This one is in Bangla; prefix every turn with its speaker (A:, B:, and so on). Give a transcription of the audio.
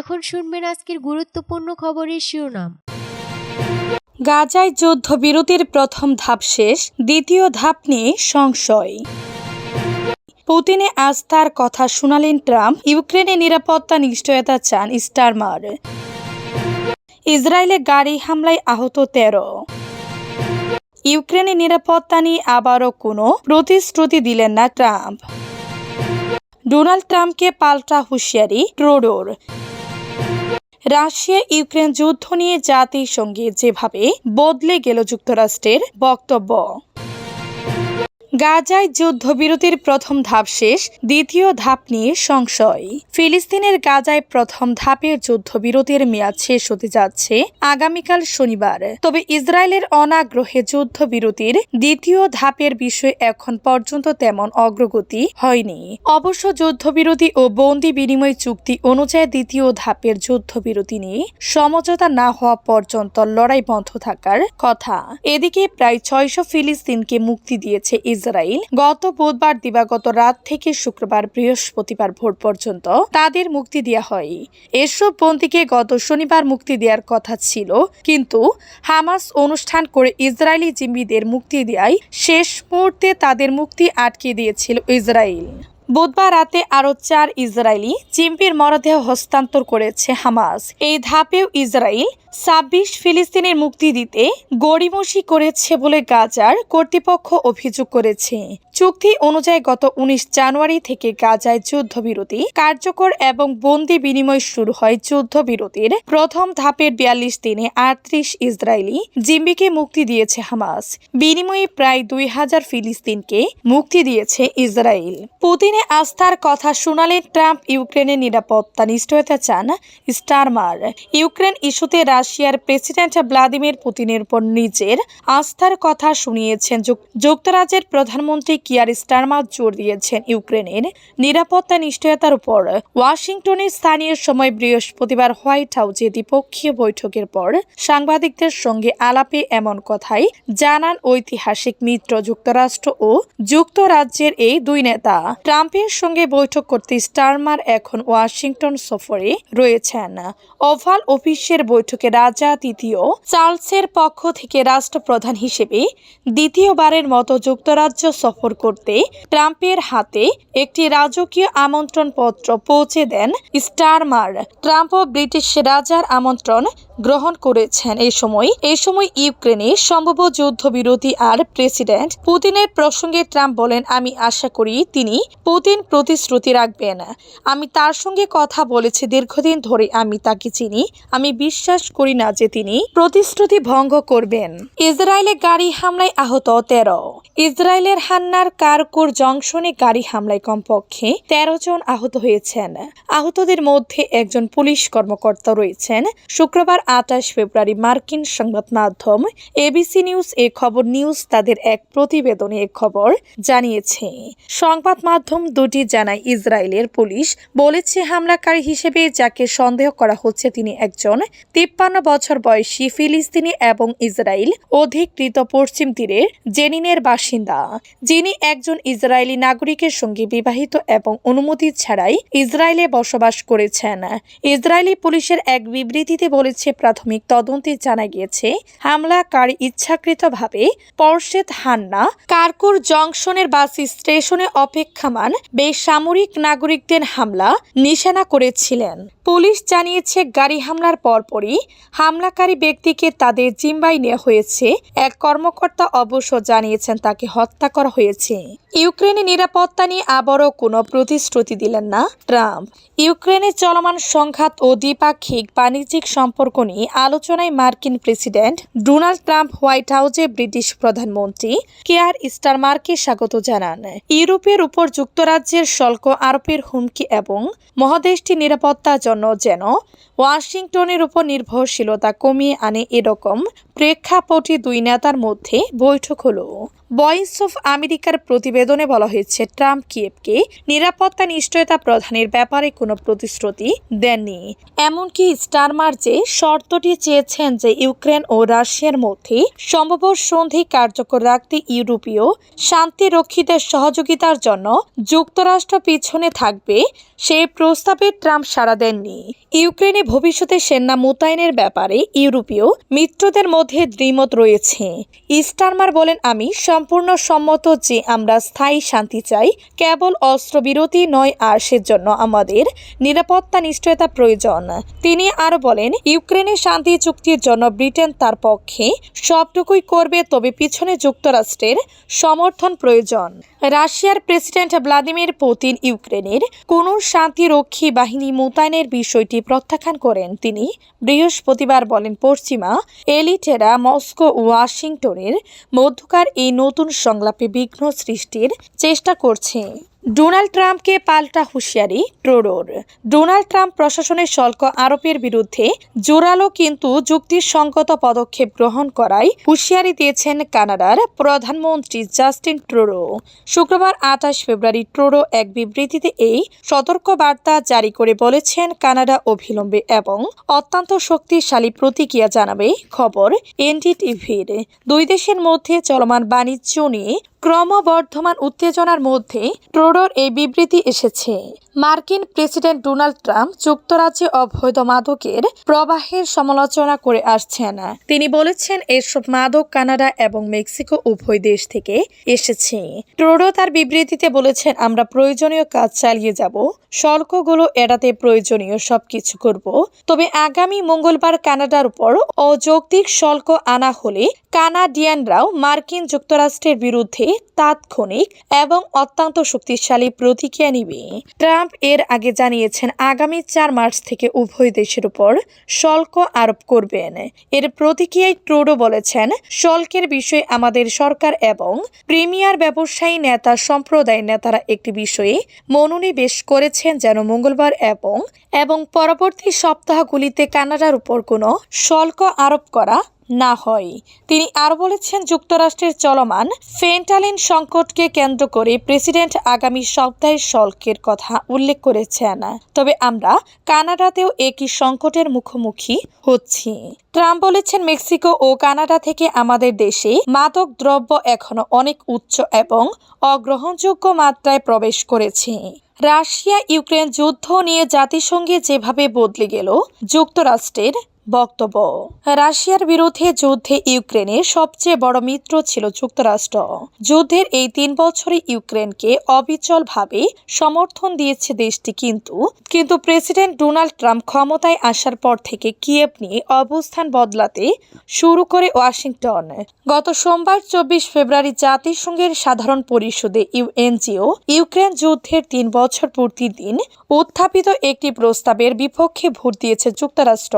A: এখন শুনবেন আজকের গুরুত্বপূর্ণ খবরের শিরোনাম।
B: গাজায় যুদ্ধবিরতির প্রথম ধাপ শেষ, দ্বিতীয় ধাপ নিয়ে সংশয়। পুতিনে আস্থার কথা শুনালেন ট্রাম্প, ইউক্রেনে নিরাপত্তা নিশ্চয়তা চান স্টারমার। ইসরায়েলে গাড়ি হামলায় আহত তেরো। ইউক্রেনে নিরাপত্তা নিয়ে আবারও কোনো প্রতিশ্রুতি দিলেন না ট্রাম্প। ডোনাল্ড ট্রাম্পকে পাল্টা হুঁশিয়ারি ট্রোডোর রাশিয়া ইউক্রেন যুদ্ধ নিয়ে জাতিসংঘে যেভাবে বদলে গেল যুক্তরাষ্ট্রের বক্তব্য। গাজায় যুদ্ধবিরতির প্রথম ধাপ শেষ, দ্বিতীয় ধাপ নিয়ে সংশয়। ফিলিস্তিনের গাজায় প্রথম ধাপের যুদ্ধবিরতির মেয়াদ শেষ হতে যাচ্ছে আগামীকাল শনিবার। তবে ইসরায়েলের অনাগ্রহে যুদ্ধবিরতির দ্বিতীয় ধাপের বিষয়ে এখন পর্যন্ত তেমন অগ্রগতি হয়নি। অবশ্য যুদ্ধবিরতি ও বন্দি বিনিময় চুক্তি অনুযায়ী দ্বিতীয় ধাপের যুদ্ধবিরতি নিয়ে সমঝোতা না হওয়া পর্যন্ত লড়াই বন্ধ থাকার কথা। এদিকে প্রায় ছয়শো ফিলিস্তিনকে মুক্তি দিয়েছে ইসরায়েল। গত বুধবার দিবাগত রাত থেকে শুক্রবার বৃহস্পতিবার ভোর পর্যন্ত তাদের মুক্তি দেওয়া হয়। এসব বন্দীকে গত শনিবার মুক্তি দেওয়ার কথা ছিল, কিন্তু হামাস অনুষ্ঠান করে ইসরায়েলি জিম্মিদের মুক্তি দেয় শেষ মুহূর্তে তাদের মুক্তি আটকে দিয়েছিল ইসরায়েল বুধবার রাতে আরও চার ইসরায়েলি চিম্পির মরদেহ হস্তান্তর করেছে হামাস। এই ধাপেও ইসরায়েল ছাব্বিশ ফিলিস্তিনের মুক্তি দিতে গড়িমসি করেছে বলে গাজার কর্তৃপক্ষ অভিযোগ করেছে। চুক্তি অনুযায়ী গত উনিশ জানুয়ারি থেকে গাজায় যুদ্ধবিরতি কার্যকর এবং বন্দি বিনিময় শুরু হয় যুদ্ধবিরতির প্রথম ধাপের বিয়াল্লিশ দিনে আটত্রিশ ইসরায়েলি জিম্বিকে মুক্তি দিয়েছে হামাস। বিনিময়ে প্রায় দুই হাজার ফিলিস্তিনকে মুক্তি দিয়েছে ইসরায়েল। পুতিনে আস্থার কথা শোনালেন ট্রাম্প ইউক্রেনের নিরাপত্তা নিশ্চয়তা চান স্টারমার। ইউক্রেন ইস্যুতে রাশিয়ার প্রেসিডেন্ট ভ্লাদিমির পুতিনের উপর নিজের আস্থার কথা শুনিয়েছেন যুক্তরাজ্যের প্রধানমন্ত্রী কিয়ার স্টারমার জোর দিয়েছেন ইউক্রেনের নিরাপত্তা নিশ্চয়তার উপর। ওয়াশিংটনের স্থানীয় সময় বৃহস্পতিবার হোয়াইট হাউসে দ্বিপক্ষীয় বৈঠকের পর সাংবাদিকদের সঙ্গে আলাপে এমন কথাই জানান ঐতিহাসিক মিত্র যুক্তরাষ্ট্র ও যুক্তরাজ্যের এই দুই নেতা। ট্রাম্পের সঙ্গে বৈঠক করতে স্টারমার এখন ওয়াশিংটন সফরে রয়েছেন। ওভাল অফিসের বৈঠকে রাজা তৃতীয় চার্লসের পক্ষ থেকে রাষ্ট্রপ্রধান হিসেবে দ্বিতীয়বারের মতো যুক্তরাজ্য সফর করতে ট্রাম্পের হাতে একটি রাজকীয় আমন্ত্রণ পত্র পৌঁছে দেন স্টারমার। ট্রাম্প ও ব্রিটিশ রাজার আমন্ত্রণ গ্রহণ করেছেন। এই সময় এই সময় ইউক্রেনে সম্ভব যুদ্ধবিরতি আর প্রেসিডেন্ট পুতিনের প্রসঙ্গে ট্রাম্প বলেন, আমি আশা করি তিনি পুতিন প্রতিশ্রুতি রাখবেন। আমি তার সঙ্গে কথা বলেছি দীর্ঘদিন ধরে, আমি তাকে চিনি। আমি বিশ্বাস করি না যে তিনি প্রতিশ্রুতি ভঙ্গ করবেন। ইসরায়েলে গাড়ি হামলায় আহত তেরো। ইসরায়েলের হান্নার কারকুর জংশনে গাড়ি হামলায় কমপক্ষে তেরো জন আহত হয়েছেন। আহতদের মধ্যে একজন পুলিশ কর্মকর্তা রয়েছেন। শুক্রবার আঠাশ ফেব্রুয়ারি মার্কিন সংবাদ মাধ্যম এবিসি নিউজ এ খবর নিউজ তাদের এক প্রতিবেদনে এ খবর জানিয়েছে। সংবাদ মাধ্যম দুটি জানায়, ইসরায়েলের পুলিশ বলেছে, হামলাকারী হিসেবে যাকে সন্দেহ করা হচ্ছে তিনি একজন তিপ্পান্ন বছর বয়সী ফিলিস্তিনি এবং ইসরায়েল অধিকৃত পশ্চিম তীরের জেনিনের বাসিন্দা। যিনি একজন ইসরায়েলি নাগরিকের সঙ্গে বিবাহিত এবং অনুমতি ছাড়াই ইসরায়েলে বসবাস করেছেন। ইসরায়েলি পুলিশের এক বিবৃতিতে বলেছে প্রাথমিক তদন্তে জানা গিয়েছে, হামলাকারী ইচ্ছাকৃতভাবে পর্শেদ হান্না কারকুর জংশনের বাস স্টেশনে অপেক্ষমান বেসামরিক নাগরিকদের হামলা নিশানা করেছিলেন। পুলিশ জানিয়েছে, গাড়ি হামলার পরপরই হামলাকারী ব্যক্তিকে তাদের জিম্বাই নেওয়া হয়েছে। এক কর্মকর্তা অবশ্য জানিয়েছেন, তাকে হত্যা করা হয়েছে। ইউক্রেনে নিরাপত্তা নিয়ে আবারও কোনো প্রতিশ্রুতি দিলেন না ট্রাম্প। ইউক্রেনে চলমান সংঘাত ও দ্বিপাক্ষিক বাণিজ্যিক সম্পর্ক নিয়ে আলোচনায় মার্কিন প্রেসিডেন্ট ডোনাল্ড ট্রাম্প হোয়াইট হাউসে ব্রিটিশ প্রধানমন্ত্রী কেয়ার স্টারমার্কে স্বাগত জানান। ইউরোপের উপর যুক্তরাজ্যের শুল্ক আরোপের হুমকি এবং মহাদেশটি নিরাপত্তার জন্য যেন ওয়াশিংটনের উপর নির্ভরশীলতা কমিয়ে আনে এরকম প্রেক্ষাপটে দুই নেতার মধ্যে বৈঠক হলো। ভয়েস অফ আমেরিকার প্রতিবেদনে বলা হয়েছে, ট্রাম্প কিয়েভকে নিরাপত্তা নিশ্চয়তা প্রদানের ব্যাপারে কোনো প্রতিশ্রুতি দেননি। এমনকি স্টারমার যে শর্তটি চেয়েছেন যে ইউক্রেন ও রাশিয়ার মধ্যে সম্ভব সন্ধি কার্যকর রাখতে ইউরোপীয় শান্তিরক্ষীদের সহযোগিতার জন্য যুক্তরাষ্ট্র পিছনে থাকবে সেই প্রস্তাবে ট্রাম্প সাড়া দেননি। ইউক্রেনে ভবিষ্যতে সেনা মোতায়েনের ব্যাপারে ইউরোপীয় মিত্রদের মধ্যে দ্বিমত রয়েছে। ইস্টারমার বলেন, আমি সম্পূর্ণ সম্মত যে আমরা স্থায়ী শান্তি চাই, কেবল অস্ত্রবিরতি নয় আর সেজন্য আমাদের নিরাপত্তা নিশ্চয়তা প্রয়োজন। তিনি আরও বলেন, ইউক্রেনে শান্তি চুক্তির জন্য ব্রিটেন তার পক্ষে সবটুকুই করবে, তবে পিছনে যুক্তরাষ্ট্রের সমর্থন প্রয়োজন। রাশিয়ার প্রেসিডেন্ট ভ্লাদিমির পুতিন ইউক্রেনের কোনো শান্তিরক্ষী বাহিনী মোতায়েনের বিষয়টি প্রত্যাখ্যান করেন তিনি। বৃহস্পতিবার বলেন, পশ্চিমা এলিটেরা মস্কো ওয়াশিংটনের মধ্যকার এই নতুন সংলাপে বিঘ্ন সৃষ্টির চেষ্টা করছে। ডোনাল্ড ট্রাম্পকে পাল্টা হুঁশিয়ারি ট্রোডোর ডোনাল্ড ট্রাম্প প্রশাসনের শুল্ক আরোপের বিরুদ্ধে জোরালো কিন্তু যুক্তিসঙ্গত পদক্ষেপ গ্রহণ করায় হুঁশিয়ারি দিয়েছেন কানাডার প্রধানমন্ত্রী জাস্টিন ট্রুডো শুক্রবার আঠাশ ফেব্রুয়ারি ট্রুডো এক বিবৃতিতে এই সতর্ক বার্তা জারি করে বলেছেন কানাডা অবিলম্বে এবং অত্যন্ত শক্তিশালী প্রতিক্রিয়া জানাবে খবর এনডিটিভির। দুই দেশের মধ্যে চলমান বাণিজ্য নিয়ে ক্রমবর্ধমান উত্তেজনার মধ্যে ট্রোডোর এই বিবৃতি এসেছে। মার্কিন প্রেসিডেন্ট ডোনাল্ড ট্রাম্প যুক্তরাজ্যে অবৈধ মাদকের প্রবাহের সমালোচনা করে আসছেন। তিনি বলেছেন, এসব মাদক কানাডা এবং মেক্সিকো উভয় দেশ থেকে এসেছে। ট্রোডো তার বিবৃতিতে বলেছেন, আমরা প্রয়োজনীয় কাজ চালিয়ে যাব শুল্কগুলো এড়াতে প্রয়োজনীয় সবকিছু করব। তবে আগামী মঙ্গলবার কানাডার উপর অযৌক্তিক শুল্ক আনা হলে কানাডিয়ানরাও মার্কিন যুক্তরাষ্ট্রের বিরুদ্ধে তাৎক্ষণিক এবং অত্যন্ত শক্তিশালী প্রতিক্রিয়া নিবে। ট্রাম্প এর আগে জানিয়েছেন আগামী চার মার্চ থেকে উভয় দেশের উপর শুল্ক আরোপ করবেন। এর প্রতিক্রিয়ায় ট্রুডো বলেছেন, শুল্কের বিষয়ে আমাদের সরকার এবং প্রিমিয়ার ব্যবসায়ী নেতা সম্প্রদায়ের নেতারা একটি বিষয়ে মনোনিবেশ করেছেন যেন মঙ্গলবার এবং এবং পরবর্তী সপ্তাহগুলিতে কানাডার উপর কোনো শুল্ক আরোপ করা না হয়। তিনি আর বলেছেন যুক্তরাষ্ট্রের চলমান ফেন্টালিন সংকটকে কেন্দ্র করে প্রেসিডেন্ট আগামী সপ্তাহে শল্কের কথা উল্লেখ করেছেন। তবে আমরা কানাডাতেও একই সংকটের মুখোমুখি হচ্ছি। ট্রাম্প বলেছেন মেক্সিকো ও কানাডা থেকে আমাদের দেশে মাদক দ্রব্য এখনও অনেক উচ্চ এবং অগ্রহণযোগ্য মাত্রায় প্রবেশ করেছে। রাশিয়া ইউক্রেন যুদ্ধ নিয়ে জাতিসংঘে যেভাবে বদলে গেল, যুক্তরাষ্ট্রের বক্তব্য। রাশিয়ার বিরুদ্ধে যুদ্ধে ইউক্রেনের সবচেয়ে বড় মিত্র ছিল যুক্তরাষ্ট্র। যুদ্ধের এই তিন বছরে ইউক্রেনকে অবিচলভাবে সমর্থন দিয়েছে দেশটি কিন্তু কিন্তু প্রেসিডেন্ট ডোনাল্ড ট্রাম্প ক্ষমতায় আসার পর থেকে কিয়েভ নিয়ে অবস্থান বদলাতে শুরু করে ওয়াশিংটন। গত সোমবার চব্বিশ ফেব্রুয়ারি জাতিসংঘের সাধারণ পরিষদে ইউএনজিও ইউক্রেন যুদ্ধের তিন বছর পূর্তির দিন উত্থাপিত একটি প্রস্তাবের বিপক্ষে ভোট দিয়েছে যুক্তরাষ্ট্র।